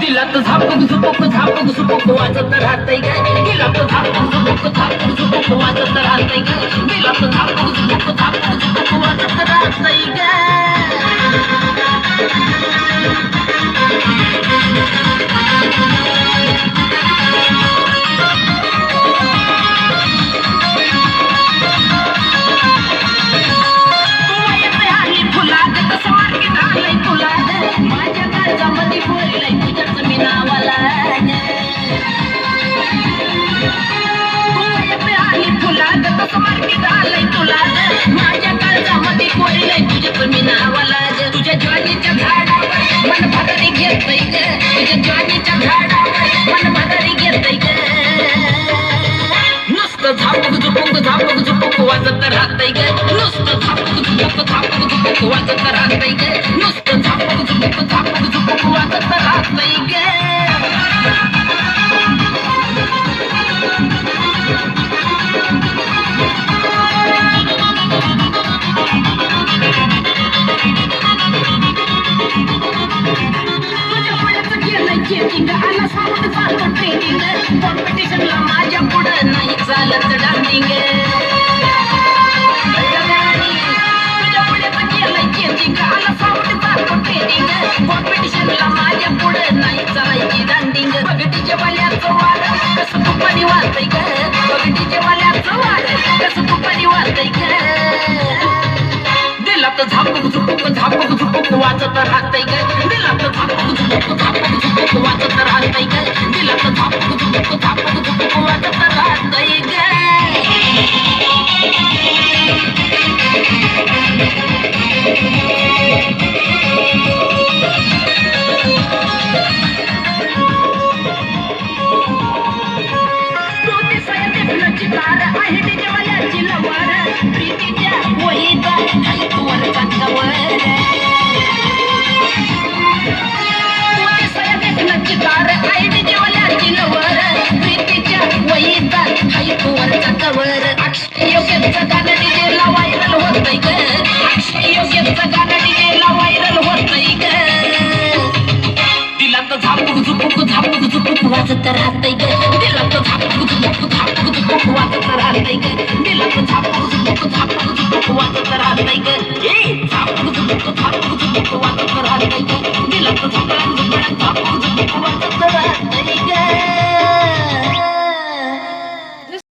दिलात झापक झुपक झापक झुपक वाजत राहतय ग. दिलात झापक झुपक झापक झुपक तुझ्या झाडावर मन भरारी घेतंय ग. तुझ्या ज्वारीच्या झाडावर मन भरारी घेतंय ग. नुसतं झापक झुपक झापक झुपक वाजत राहतय ग। नुसतं झापक झुपक झापक झुपक वाजत राहतय ग। नुसतं झापक झुपक झापक झुपक वाजत राहतय ग। पुढ्याचं आला साऊंड चालतं ट्रेनिंग कॉम्पिटिशनला माझ्या पुढं नाही चालत डान्सिंग ट्रेनिंग कॉम्पिटिशनला माझ्या पुढं नाही चालायची डान्सिंग बगटीच्या वाल्याचं वार कसं तुपानी वाजतंय ग. बगटीच्या वाल्याचं वार कसं तुपानी वाजतंय ग. दिलात झापक झुपक झापक झुपक वाजत राहतय ग. दिलात झापक झुपक झापक झुपक वाजत राहतय ग दिलात झापक झुपक झापक झुपक वाजत राहतय ग मोठी सयदेवनाची झुपक वाजत राहतय ग दिलात झापक झुपक झापक झुपक वाजत राहतय ग दिलात झापक झुपक झापक झुपक वाजत राहतय ग ए झापक झुपक झापक दिल वाजत राहतय ग दिलात झापक झुपक झापक झुपक वाजत